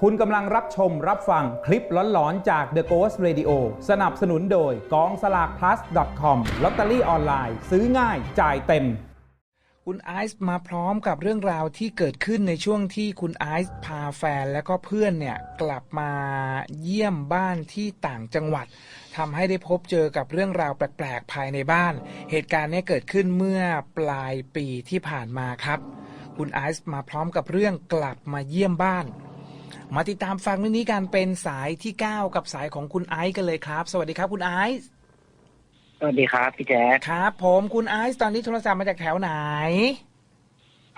คุณกำลังรับชมรับฟังคลิปหลอนๆ จาก The Ghost Radio สนับสนุนโดยกองสลาก plus com ลอตเตอรี่ออนไลน์ ซื้อง่ายจ่ายเต็ม คุณไอซ์มาพร้อมกับเรื่องราวที่เกิดขึ้นในช่วงที่คุณไอซ์พาแฟนและก็เพื่อนเนี่ยกลับมาเยี่ยมบ้านที่ต่างจังหวัดทำให้ได้พบเจอกับเรื่องราวแปลกๆ ภายในบ้าน เหตุการณ์เนี้เกิดขึ้นเมื่อปลายปีที่ผ่านมาครับ คุณไอซ์มาพร้อมกับเรื่องกลับมาเยี่ยมบ้าน มาติดตามฟังเรื่องนี้กันเป็นสายที่9กับสายของคุณไอซ์กันเลยครับ สวัสดีครับคุณไอซ์สวัสดีครับพี่แจ๊คครับ ผมคุณไอซ์ตอนนี้โทรศัพท์มาจากแถวไหน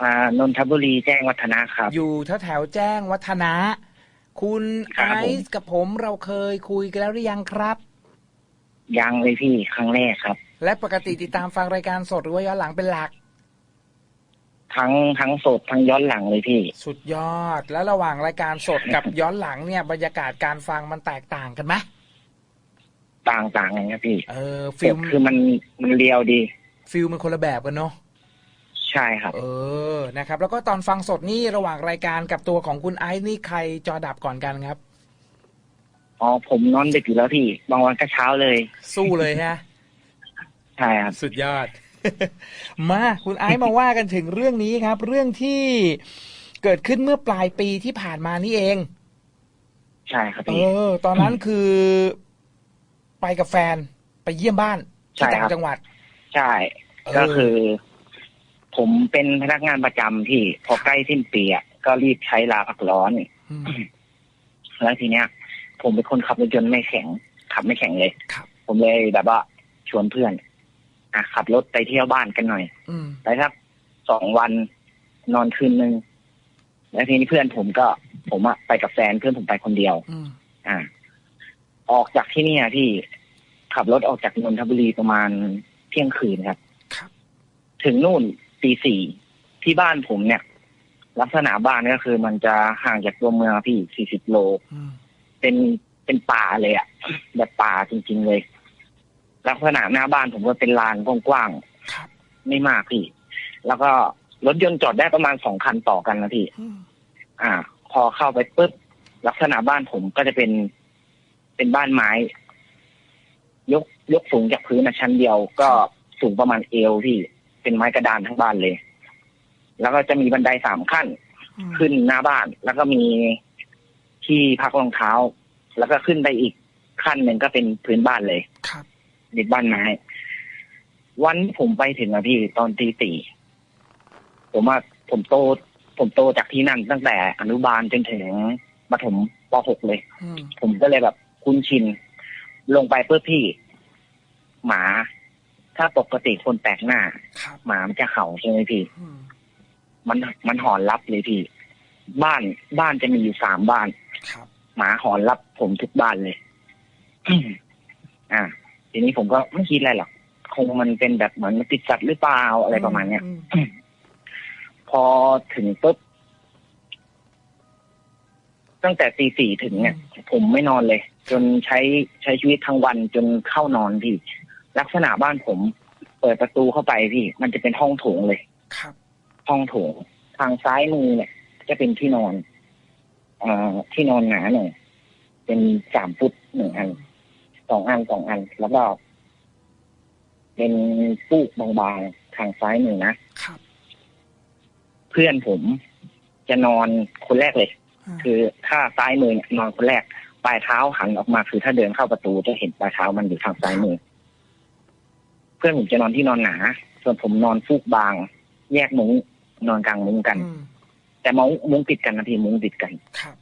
อ่านนทบุรีแจ้งวัฒนะครับ อยู่แถวแถวๆแจ้งวัฒนะ คุณครัไอบผมซ์กับผมเราเคยคุยกันแล้วหรือยังครับ ยังเลยพี่ครั้งแรกครับ และปกติติดตามฟังรายการสดหรือว่าย้อนหลังเป็นหลัก ทั้งทั้งสดทั้งย้อนหลังเลยพี่ สุดยอดแล้วระหว่างรายการสดกับย้อนหลังเนี่ย บรรยากาศการฟังมันแตกต่างกันไหมต่างต่างกันครับพี่ เออแต่ฟิลมคือมันมันเรียวดีฟิลมันคนละแบบกันเนาะใช่ครับ เออนะครับ แล้วก็ตอนฟังสดนี่ระหว่างรายการกับตัวของคุณไอซ์นี่ใครจอดับก่อนกันครับอ๋อผมนอนดึกอยู่แล้วพี่ บางวันก็เช้าเลย สู้เลยฮะใช่ครับสุดยอด มาคุณไอซ์มาว่ากันถึงเรื่องนี้ครับ เรื่องที่เกิดขึ้นเมื่อปลายปีที่ผ่านมานี่เอง ใช่ครับเอพี่อ ตอนนั้นคือ ไปกับแฟนไปเยี่ยมบ้านที่ใช่ต่าครังบจังหวัดใช่เออก็คือ ผมเป็นพนักงานประจำที่พอใกล้สิ้นปีอะก็รีบใช้ลาพักร้อน อืม แล้วทีเนี้ย ผมเป็นคนขับรถยนต์ไม่แข็ง ขับไม่แข็งเลย ครับ ผมเลยแบบว่าชวนเพื่อน อะขับรถไปเที่ยวบ้านกันหน่อย อืมไปสักสองวันนอนคืนหนึ่งแล้วทีนี้เพื่อนผมก็ ผมอะไปกับแฟนเพื่อนผมไปคนเดียว อืมอ่า ออกจากที่เนี่ยที่ขับรถออกจากนนทบุรีประมาณเที่ยงคืนครับ ครับ ถึงนู่นตีสี่ที่บ้านผมเนี่ย ลักษณะบ้านก็คือมันจะห่างจากตัวเมืองพี่สี่สิบโล อืมเป็นเป็นป่าเลยอะแบบป่าจริง ๆ เลย ลักษณะหน้าบ้านผมก็เป็นลานกว้างๆครับไม่มากพี่ แล้วก็รถยนต์จอดได้ประมาณสองคันต่อกันนะพี่อืมอ่า พอเข้าไปปุ๊บลักษณะบ้านผมก็จะเป็นเป็นบ้านไม้ ยกยกสูงจากพื้นนะชั้นเดียว ก็สูงประมาณเอวพี่เป็นไม้กระดานทั้งบ้านเลย แล้วก็จะมีบันไดสามขั้นอืมขึ้นหน้าบ้าน แล้วก็มีที่พักรองเท้า แล้วก็ขึ้นไปอีกขั้นหนึ่งก็เป็นพื้นบ้านเลยครับ ดินบ้านไม้ วันที่ผมไปถึงอะพี่ตอนตีสี่ผมว่าผมโต ผมโตจากที่นั่นตั้งแต่อนุบาลจนถึงประถมป .6 เลยอืมผมก็เลยแบบคุ้นชิน ลงไปเพื่อพี่ หมา ถ้าปกติคนแปลกหน้าครับหมามันจะเห่าใช่ไหมพี่อืมมันมันหอนรับเลยพี่ บ้านบ้านจะมีอยู่สามบ้านครับหมาหอนรับผมทุกบ้านเลย อ่า ทีนี้ผมก็ไม่คิดอะไรหรอกคงมันเป็นแบบเหมือนมันติดสัตว์หรือเปล่าอะไรประมาณเนี้ยอืมพอถึงปุ๊บตั้งแต่ตีสี่ถึงเนี่ย ผมไม่นอนเลย จนใช้ใช้ชีวิตทั้งวันจนเข้านอนพี่ ลักษณะบ้านผม เปิดประตูเข้าไปพี่ มันจะเป็นห้องโถงเลยครับ ห้องโถง ทางซ้ายมือเนี่ย จะเป็นที่นอน เอ่อที่นอนหนาหน่อยเป็นสามฟุตหนึ่งอัน สองอันสองอันแล้วก็เป็นฟูกบางๆทางซ้ายมือนะครับเพื่อนผมจะนอนคนแรกเลยาคือถ้าซ้ายมือเนี่ยนอนคนแรก ปลายเท้าหันออกมาคือถ้าเดินเข้าประตูจะเห็นปลายเท้ามันอยู่ทางซ้ายมือ เพื่อนผมจะนอนที่นอนหนา ส่วนผมนอนฟูกบาง แยกมุ้งนอนกลางมุ้งกันอืมแต่มุ้งมุ้งติดกันนะพี่มุ้งติดกันครับ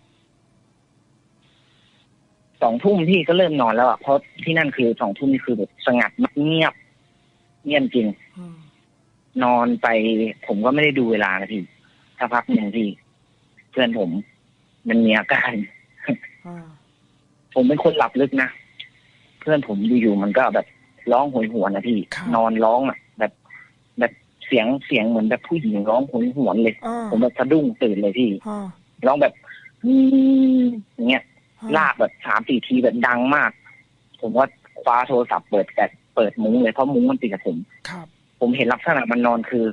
สองทุ่มพี่ก็เริ่มนอนแล้วอะเพราะที่นั่นคือสองทุ่มนี่คือแบบสงัดเงียบ เงียบจริงอืมนอนไปผมก็ไม่ได้ดูเวลานะพี่สักพักหนึ่งพี่ เพื่อนผม มันมีอาการอ่าผมเป็นคนหลับลึกนะ เพื่อนผมอยู่ๆมันก็แบบร้องโหยหวนนะพี่ นอนร้องอะ แบบ แบบเสียงเสียงเหมือนแบบผู้หญิงร้องโหยหวนเลยอ่าผมแบบสะดุ้งตื่นเลยพี่อ่าร้องแบบอืมอย่างเงี้ย ลากแบบสามสี่ทีแบบดังมาก ผมก็คว้าโทรศัพท์เปิดแต่เปิดมุ้งเลยเพราะมุ้งมันติดกับผมครับผมเห็นลักษณะมันนอนคือ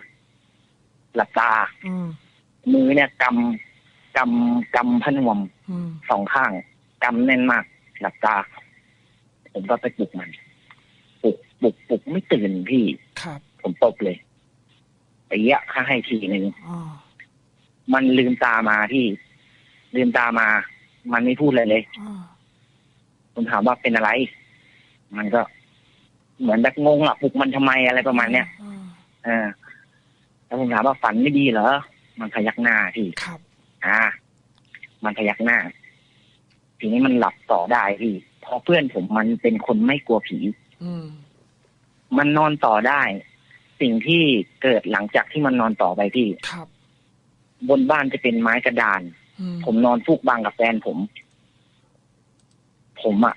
หลับตาอืมมือเนี่ยกกำกำพนวมอืมสองข้างกำแน่นมาก หลับตา ผมก็ไปปลุกมันปลุกปลุกปลุกไม่ตื่นพี่ครับ ผมตบเลยไปเยะข้าให้ทีหนึ่งอ๋อมันลืมตามาพี่ ลืมตามา มันไม่พูดเลยเลยอ๋อผมถามว่าเป็นอะไร มันก็เหมือนแบบงงอะปลุกมันทำไมอะไรประมาณเนี้ยอ๋อเออแล้วผมถามว่าฝันไม่ดีเหรอ มันพยักหน้าพี่ครับ อ่า มันพยักหน้า ทีนี้มันหลับต่อได้พี่เพราะเพื่อนผมมันเป็นคนไม่กลัวผี อืมมันนอนต่อได้ สิ่งที่เกิดหลังจากที่มันนอนต่อไปพี่ครับ บนบ้านจะเป็นไม้กระดานอืม ผมนอนฟูกบางกับแฟนผม ผมอะ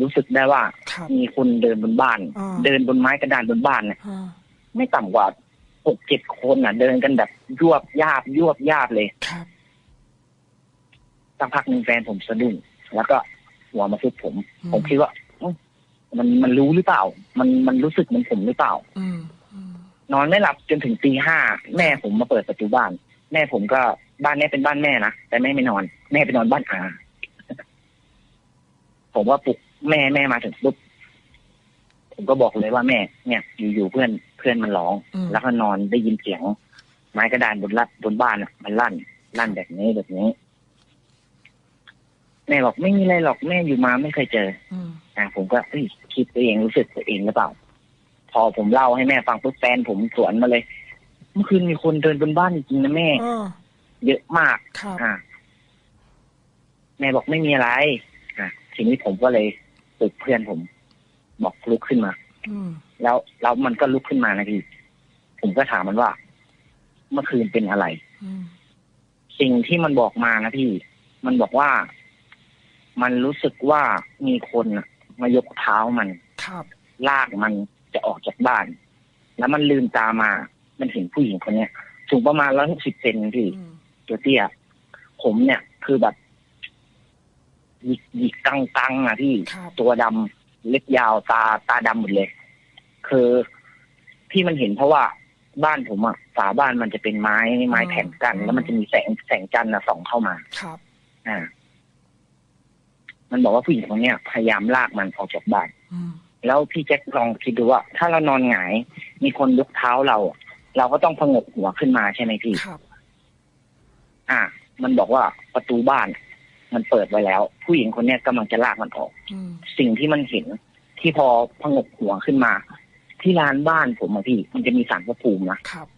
รู้สึกได้ว่าครับมีคนเดินบนบ้านอ่าเดินบนไม้กระดานบนบ้านเนี่ยอ่าไม่ต่ำกว่าหกเจ็ดคนอะ เดินกันแบบยวบยาบยวบยาบเลยครับสักพักหนึ่งแฟนผมสะดุ้งแล้วก็หัวมาซุบผมอืผมคิดว่าอื้อมันมันรู้หรือเปล่า มันมันรู้สึกเหมือนผมหรือเปล่าอืมอืมนอนไม่หลับจนถึงตีห้าแม่ผมมาเปิดประตูบ้าน แม่ผมก็ บ้านเนี้ยเป็นบ้านแม่นะแต่แม่ไม่นอน แม่ไปนอนบ้านอาผมว่าปลุกแม่แม่มาถึงปุ๊บผมก็บอกเลยว่าแม่ เนี่ย อยู่ๆเพื่อนเพื่อนมันร้องอืมแล้วก็นอนได้ยินเสียง ไม้กระดานบนลัดบนบ้านอะ มันลั่นลั่นแบบนี้แบบนี้ แม่บอกไม่มีอะไรหรอกแม่อยู่มาไม่เคยเจออืมอะผมก็เอ้ยคิดตัวเองรู้สึกตัวเองหรือเปล่า พอผมเล่าให้แม่ฟังปุ๊บแฟนผมสวนมาเลย เมื่อคืนมีคนเดินบนบ้านจริงๆนะแม่อ๋อ เยอะมากครับอะแม่บอกไม่มีอะไรอะทีนี้ผมก็เลยปลุกเพื่อนผม บอกลุกขึ้นมาอืมแล้วแล้วมันก็ลุกขึ้นมานะพี่ผมก็ถามมันว่า เมื่อคืนเป็นอะไรอืมสิ่งที่มันบอกมานะพี่ มันบอกว่า มันรู้สึกว่ามีคนน่ะมายกเท้ามันครับลากมันจะออกจากบ้าน แล้วมันลืมตามา มันเห็นผู้หญิงคนเนี้ยสูงประมาณร้อยหกสิบเซนพี่อืม ตัวเตี้ย ผมเนี่ย คือแบบหยิกหยิกกังกังๆอะพี่ครับตัวดำเล็บยาวตาตาดำหมดเลย คือที่มันเห็นเพราะว่าบ้านผมอะฝาบ้านมันจะเป็นไม้ไม้แผ่นกัน แล้วมันจะมีแสงแสงจันทร์อะส่องเข้ามาครับ อ่า มันบอกว่าผู้หญิงคนเนี้ยพยายามลากมันออกจากบ้านอืมแล้วพี่แจ็คลองคิดดูว่า ถ้าเรานอนหงาย มีคนยกเท้าเราอะเราก็ต้องพงกหัวขึ้นมาใช่ไหมพี่ครับ อ่า มันบอกว่าประตูบ้าน มันเปิดไว้แล้ว ผู้หญิงคนเนี้ยกำลังจะลากมันออกอืมสิ่งที่มันเห็นที่พอพงกหัวขึ้นมา ที่ร้านบ้านผมอะพี่ มันจะมีสารพระภูมินะครับ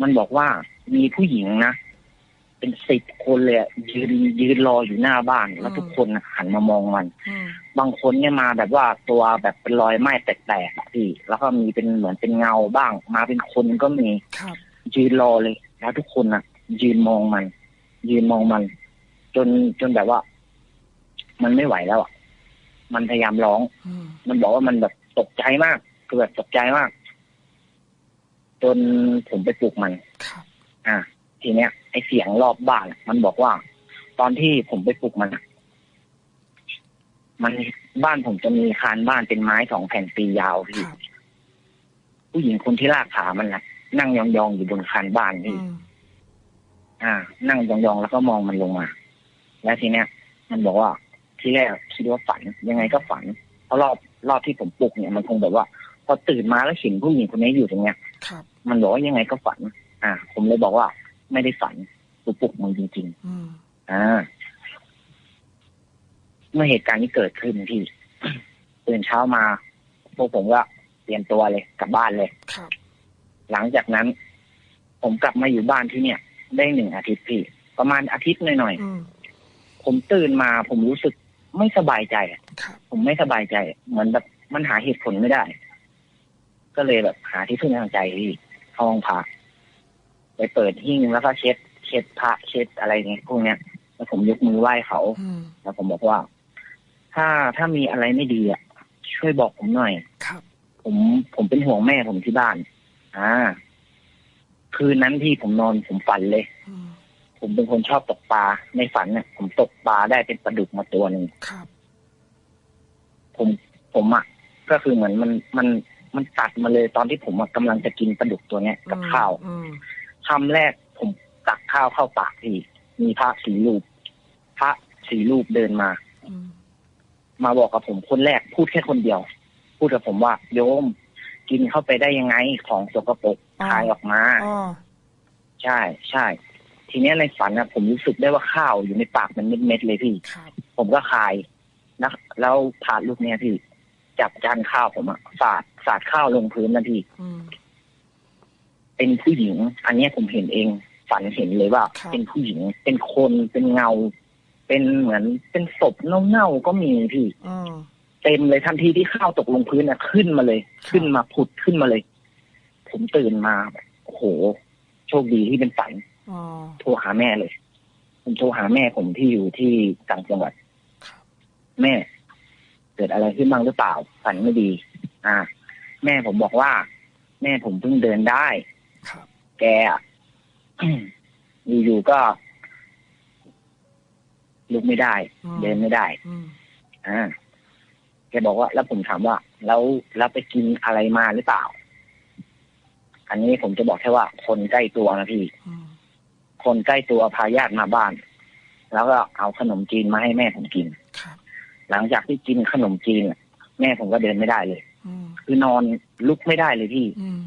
มันบอกว่ามีผู้หญิงนะเป็นสิบคนเลยอะยืนยืนรออยู่หน้าบ้าน แล้วทุกคนน่ะหันมามองมันอืมบางคนเนี่ยมาแบบว่าตัวแบบเป็นรอยไหม้แตกๆอะพี่ แล้วก็มีเป็นเหมือนเป็นเงาบ้าง มาเป็นคนก็มีครับยืนรอเลย แล้วทุกคนน่ะ ยืนมองมัน ยืนมองมัน จนจนแบบว่า มันไม่ไหวแล้วอะมันพยายามร้องอืมมันบอกว่ามันแบบตกใจมาก คือแบบตกใจมาก จนผมไปปลุกมันครับอะทีเนี้ยไอเสียงรอบบ้านอะมันบอกว่า ตอนที่ผมไปปลุกมันอะมันบ้านผมจะมีคานบ้านเป็นไม้สองแผ่นตียาวคพี่รับผู้หญิงคนที่ลากขามันนะนั่งยองๆอยู่บนคานบ้านอืพี่ม อ่า นั่งยองๆแล้วก็มองมันลงมา แล้วทีเนี้ย มันบอกว่าที่แรกคิดว่าฝันยังไงก็ฝันเพราะรอบรอบที่ผมปลุกเนี่ยมันคงแบบว่า พอตื่นมาแล้วเห็นผู้หญิงคนนี้อยู่ตรงเนี้ยครับมันบอกว่ายังไงก็ฝัน อ่า ผมเลยบอกว่า ไม่ได้ฝันกูปลุกมึงจริงอืมๆอ่า เมื่อเหตุการณ์นี้เกิดขึ้นพี่ตื่นเช้ามาพวกผมก็เตรียมตัวเลยกลับบ้านเลยครับหลังจากนั้น ผมกลับมาอยู่บ้านที่เนี่ย ได้หนึ่งอาทิตย์พี่ ประมาณอาทิตย์หน่อยอืมๆผมตื่นมาผมรู้สึกไม่สบายใจอะครับผมไม่สบายใจ เหมือนแบบมันหาเหตุผลไม่ได้ ก็เลยแบบหาที่พึ่งทางใจพี่เข้าห้องพระไปเปิดหิ้งแล้วก็เช็ด เช็ดพระเช็ดอะไรเงี้ยพวกเนี้ยแล้วผมยกมือไหว้เขาอืมแล้วผมบอกว่า ถ้าถ้ามีอะไรไม่ดีอะช่วยบอกผมหน่อยครับ ผมผมเป็นห่วงแม่ผมที่บ้าน อ่า คืนนั้นที่ผมนอนผมฝันเลยอืมผมเป็นคนชอบตกปลาในฝันเนี่ยผมตกปลาได้เป็นปลาดุกมาตัวหนึ่งครับผมผมอะก็คือเหมือนมันมันมันตัดมาเลยตอนที่ผมอะกำลังจะกินปลาดุกตัวเนี้ยกับข้าวอืมคำแรกผมตักข้าวเข้าปากพี่มีพระสีรูป พระสีรูปเดินมาอืมมาบอกกับผมคนแรกพูดแค่คนเดียว พูดกับผมว่าโยม กินเข้าไปได้ยังไงของสกปรก คายออกมาอ๋อใช่ใช่ทีเนี้ยในฝันนะผมรู้สึกได้ว่าข้าวอยู่ในปากมันเม็ดๆเลยพี่ครับผมก็คายนะแล้วผาดลูกเนี้ยพี่ จับจานข้าวผมอะสาดสาดข้าวลงพื้นนะพี่อืมเป็นผู้หญิง อันเนี้ยผมเห็นเอง ฝันเห็นเลยว่าครับเป็นผู้หญิง เป็นคนเป็นเงา เป็นเหมือนเป็นศพเน่าๆก็มีพี่อืมเต็มเลยทันทีที่ข้าวตกลงพื้นน่ะขึ้นมาเลย ขึ้นมาผุดขึ้นมาเลย ผมตื่นมาแบบโอ้โห โชคดีที่เป็นฝันอ๋อโทรหาแม่เลยผมโทรหาแม่ผมที่อยู่ที่ต่างจังหวัดครับแม่ เกิดอะไรขึ้นบ้างหรือเปล่า ฝันไม่ดี อ่า แม่ผมบอกว่า แม่ผมเพิ่งเดินได้ครับแกอะอยู่ๆก็ลุกไม่ได้อืมเดินไม่ได้อืมอ่าแกบอกว่า แล้วผมถามว่า แล้วแล้วไปกินอะไรมาหรือเปล่า อันนี้ผมจะบอกแค่ว่า คนใกล้ตัวนะพี่อืมคนใกล้ตัวพาญาติมาบ้าน แล้วก็เอาขนมจีนมาให้แม่ผมกินครับหลังจากที่กินขนมจีนน่ะแม่ผมก็เดินไม่ได้เลยอืมคือนอนลุกไม่ได้เลยพี่อืม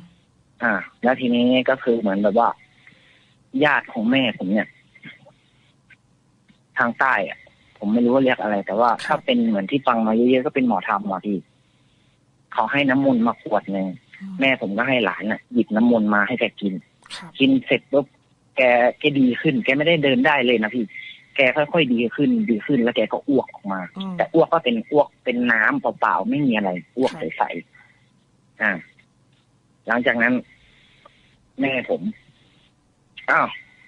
อ่า แล้วทีนี้ก็คือเหมือนแบบว่า ญาติของแม่ผมเนี่ย ทางใต้อะผมไม่รู้ว่าเรียกอะไร แต่ว่าถ้าเป็นเหมือนที่ฟังมาเยอะๆก็เป็นหมอธรรมอะพี่เขาให้น้ำมนต์มาขวดหนึ่ง แม่ผมก็ให้หลานน่ะ หยิบน้ำมนต์มาให้แกกินครับกินเสร็จปุ๊บแกแกดีขึ้น แกไม่ได้เดินได้เลยนะพี่ แกค่อยๆดีขึ้นดีขึ้นแล้วแกก็อ้วกออกมาอืมแต่อ้วกก็เป็นอ้วกเป็นน้ำเปล่าๆไม่มีอะไรอ้วกครับใสๆอ่า หลังจากนั้น แม่ผมอ้าว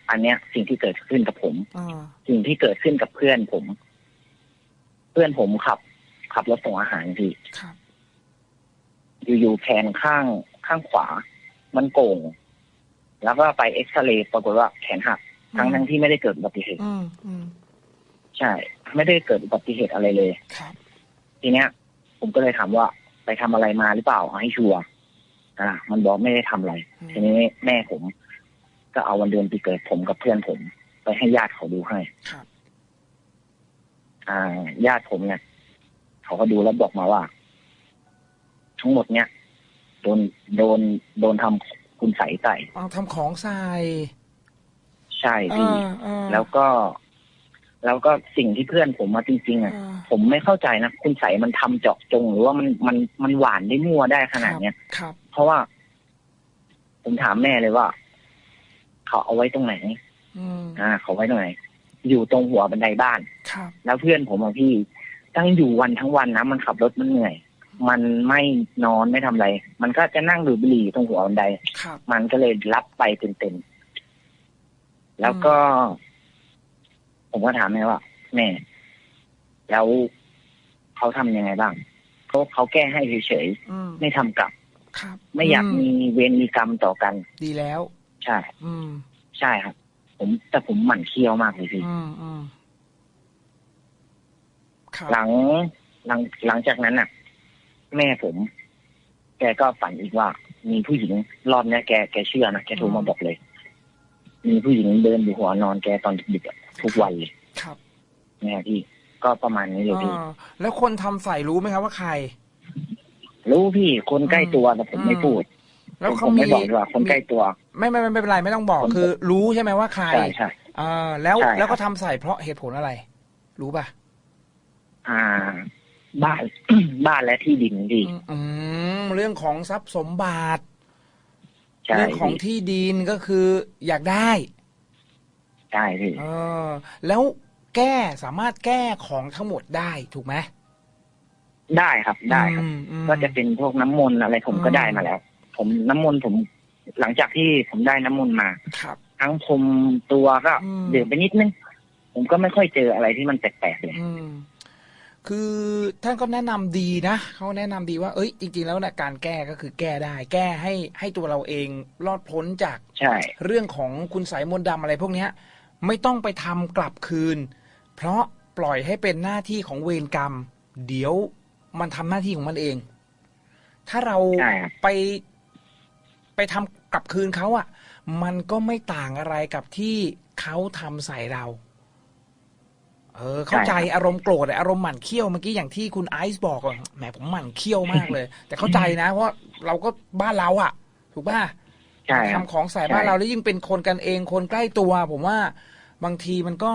อันเนี้ย สิ่งที่เกิดขึ้นกับผมอ่าสิ่งที่เกิดขึ้นกับเพื่อนผม เพื่อนผมขับ ขับรถส่งอาหารพี่ครับ อยู่ๆแขนข้างข้างขวา มันโก่ง แล้วก็ไปเอ็กซเรย์ปรากฏว่าแขนหักทั้งทั้งๆที่ไม่ได้เกิดอุบัติเหตุอืมอืมใช่ ไม่ได้เกิดอุบัติเหตุอะไรเลยครับทีเนี้ย ผมก็เลยถามว่าไปทำอะไรมาหรือเปล่าเอาให้ชัวร์อ่า มันบอกไม่ได้ทำอะไรอืมทีนี้แม่ผม ก็เอาวันเดือนปีเกิดผมกับเพื่อนผม ไปให้ญาติเขาดูให้ครับอ่า ญาติผมเนี่ยเขาก็ดูแล้วบอกมาว่า ทั้งหมดเนี่ยโดนโดนโดนทำคุณใส่ใส่เอาทำของใส่ใช่พี่อ่าอ่าแล้วก็ แล้วก็สิ่งที่เพื่อนผมมาจริงๆอะ อ่าผมไม่เข้าใจนะคุณใส่มันทำเจาะจง หรือว่ามันมันมันหวานได้มั่วได้ขนาดเนี้ย ครับ เพราะว่า ผมถามแม่เลยว่า เขาเอาไว้ตรงไหน อืมอ่า เขาไว้ตรงไหน อยู่ตรงหัวบันไดบ้าน ครับ แล้วเพื่อนผมอะพี่ตั้งอยู่วันทั้งวันนะมันขับรถมันเหนื่อย มันไม่นอนไม่ทำอะไร มันก็จะนั่งดูดบุหรี่ตรงหัวบันไดครับมันก็เลยรับไปเต็มๆแล้วก็ ผมก็ถามแม่ว่า แม่ แล้วเขาทำยังไงบ้างเขาเขาแก้ให้เฉยอืมๆไม่ทำกลับครับไม่อยากมีเวรมีกรรมต่อกัน ดีแล้ว ใช่ อืม ใช่ครับ ผมแต่ผมหมั่นเคี้ยวมากเลยพี่อืมอืมครับหลังหลังหลังจากนั้นน่ะ แม่ผม แกก็ฝันอีกว่า มีผู้หญิงรอบเนี้ยแกแกเชื่อนะแกโทรมาบอกเลย มีผู้หญิงเดินอยู่หัวนอนแกตอนดึกๆอะทุกวันเลยครับเนี่ยพี่ก็ประมาณนี้เลยพี่ อ่าแล้วคนทำใส่รู้ไหมครับว่าใคร รู้พี่คนใกล้ตัวแต่ผมไม่พูดแล้วผมเขาผมมีไม่บอกดีกว่าคนใกล้ตัว ไม่ไม่ไม่ไม่เป็นไรไม่ต้องบอกคน คือ รู้ใช่ไหมว่าใครใช่ใช่ อ่าแล้วใช่ครับ แล้วก็ทำใส่เพราะเหตุผลอะไร รู้ป่ะ อ่า บ้าน บ้านและที่ดินพี่อืมอืมเรื่องของทรัพย์สมบัติใช่เรื่องของพี่ที่ดินก็คืออยากได้ใช่พี่เออ แล้วแก้สามารถแก้ของทั้งหมดได้ถูกไหมได้ครับได้ครับอืมอืมก็จะเป็นพวกน้ำมนต์อะไรผมก็อืมได้มาแล้ว ผมน้ำมนต์ผม หลังจากที่ผมได้น้ำมนต์มาครับ ทั้งผมตัวก็อืมเดือดไปนิดนึง ผมก็ไม่ค่อยเจออะไรที่มันแปลกๆเลยอืม คือท่านก็แนะนำดีนะเขาแนะนำดีว่าเอ้ยจริง ๆ แล้วนะการแก้ก็คือแก้ได้ แก้ให้ให้ตัวเราเองรอดพ้นจากใช่เรื่องของคุณสายมนต์ดำอะไรพวกเนี้ย ไม่ต้องไปทำกลับคืน เพราะปล่อยให้เป็นหน้าที่ของเวรกรรม เดี๋ยวมันทำหน้าที่ของมันเอง ถ้าเราใช่ครับไปไปทำกลับคืนเขาอะ่ะ มันก็ไม่ต่างอะไรกับที่เขาทำใส่เรา เออเข้าใจอารมณ์โกรธอะอารมณ์หมั่นเคี้ยวเมื่อกี้อย่างที่คุณไอซ์บอกอะแหมผมหมั่นเคี้ยวมากเลย แต่เข้าใจนะ เพราะเราก็บ้านเราอะถูกป่ะใช่ครับทำของใส่ใช่บ้านเราแล้วยิ่งเป็นคนกันเองคนใกล้ตัว ผมว่าบางทีมันก็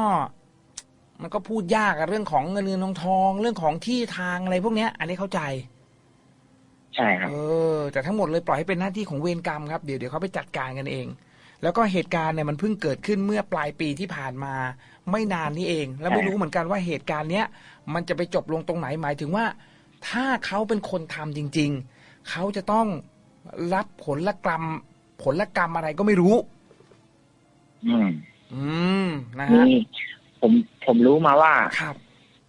มันก็พูดยากอะเรื่องของเงินเงินทองทอง เรื่องของที่ทางอะไรพวกเนี้ย อันนี้เข้าใจ ใช่ครับเออแต่ทั้งหมดเลยปล่อยให้เป็นหน้าที่ของเวรกรรมครับเดี๋ยวเดี๋ยวเขาไปจัดการกันเอง แล้วก็เหตุการณ์เนี่ยมันเพิ่งเกิดขึ้นเมื่อปลายปีที่ผ่านมาไม่นานนี้เอง แล้วไม่รู้เหมือนกันว่าเหตุการณ์เนี้ยมันจะไปจบลงตรงไหนหมายถึงว่า ถ้าเขาเป็นคนทำจริง ๆ เขาจะต้องรับผลละกรรม ผลละกรรมอะไรก็ไม่รู้ อืม อืมนะมีฮะผมผมรู้มาว่าครับ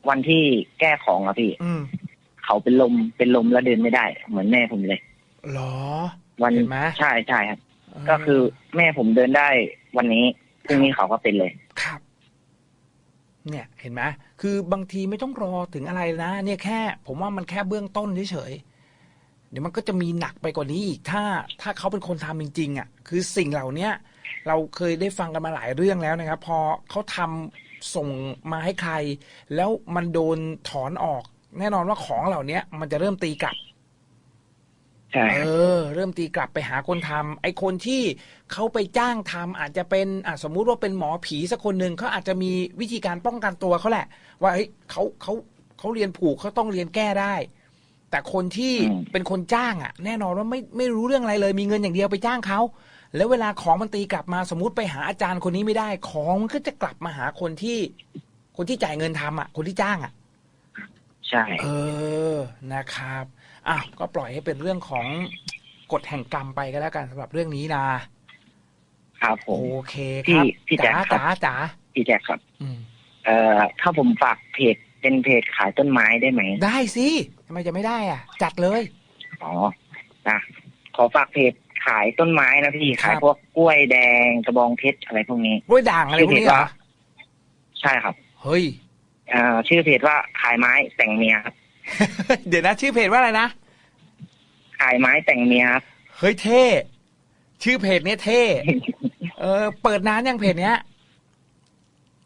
วันที่แก้ของอะพี่อืมเขาเป็นลมเป็นลมแล้วเดินไม่ได้ เหมือนแม่ผมเลยเหรอ วันเห็นไหมใช่ใช่ครับ ก็คือแม่ผมเดินได้วันนี้พรุ่งนี้เขาก็เป็นเลยครับ เนี่ยเห็นไหมคือบางทีไม่ต้องรอถึงอะไรนะ เนี่ยแค่ ผมว่ามันแค่เบื้องต้นเฉยๆเดี๋ยวมันก็จะมีหนักไปกว่านี้อีกถ้า ถ้าเขาเป็นคนทำจริงๆอะ คือสิ่งเหล่าเนี้ย เราเคยได้ฟังกันมาหลายเรื่องแล้วนะครับ พอเขาทำส่งมาให้ใคร แล้วมันโดนถอนออก แน่นอนว่าของเหล่าเนี้ยมันจะเริ่มตีกลับ ใช่คเอรับอเริ่มตีกลับไปหาคนทำไอ้คนที่เขาไปจ้างทำอาจจะเป็นอะสมมุติว่าเป็นหมอผีสักคนหนึ่งเขาอาจจะมีวิธีการป้องกันตัวเขาแหละ ว่าเฮ้ยเขาเขาเขาเรียนผูกเขาต้องเรียนแก้ได้ แต่คนที่อืมเป็นคนจ้างอะ แน่นอนว่าไม่ไม่รู้เรื่องอะไรเลย มีเงินอย่างเดียวไปจ้างเขาแล้วเวลาของมันตีกลับมาสมมุติไปหาอาจารย์คนนี้ไม่ได้ ของมันก็จะกลับมาหาคนที่ คนที่จ่ายเงินทำอะ คนที่จ้างอะ ใช่ เออ นะครับอ้าวก็ปล่อยให้เป็นเรื่องของกฎแห่งกรรมไปก็แล้วกันสำหรับเรื่องนี้นะครับผมโอเคคพี่รับพี่แจ๊จ๋าคครับ จ๋าจ๋าพี่แจ็คครับ อืม เอ่อถ้าผมฝากเพจเป็นเพจขายต้นไม้ได้ไหมได้สิทำไมจะไม่ได้อะ จัดเลย อ๋อนะขอฝากเพจขายต้นไม้นะพี่ครับ ขายพวกกล้วยแดงกระบองเพชรอะไรพวกนี้ กล้วยด่างอะไรพวกนี้เหรอ ใช่ครับ เฮ้ย เอ่อชื่อเพจว่าขายไม้แต่งเมียครับ เดี๋ยวนะ ชื่อเพจว่าอะไรนะขายไม้แต่งเมียครับเฮ้ยเท่ชื่อเพจเนี้ยเท่เออ เปิดนานยังเพจเนี้ย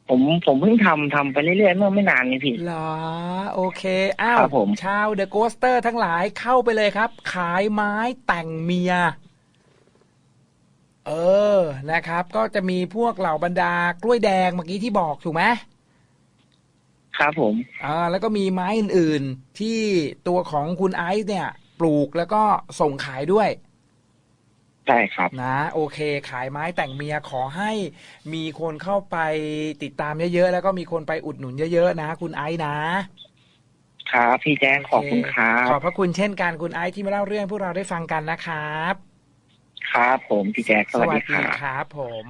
ผมผมเพิ่งทำทำไปเรื่อยๆเมื่อไม่นานนี้พี่ เหรอ โอเค อ้าว ครับผม ชาวเดอะโกสเตอร์ทั้งหลายเข้าไปเลยครับ ขายไม้แต่งเมีย เออนะครับ ก็จะมีพวกเหล่าบรรดากล้วยแดงเมื่อกี้ที่บอกถูกไหม ครับผมอ่าแล้วก็มีไม้อื่นๆ ที่ตัวของคุณไอซ์เนี่ย ปลูกแล้วก็ส่งขายด้วยใช่ครับนะโอเค ขายไม้แต่งเมียขอให้มีคนเข้าไปติดตามเยอะๆแล้วก็มีคนไปอุดหนุนเยอะๆนะ คุณไอซ์นะครับพี่แจ๊คขอบคุณครัขบอบพระคุณเช่นกันคุณไอซ์ที่มาเล่าเรื่องให้พวกเราได้ฟังกันนะครับ ครับผมพี่แจ๊คสวัสดีครับครับผม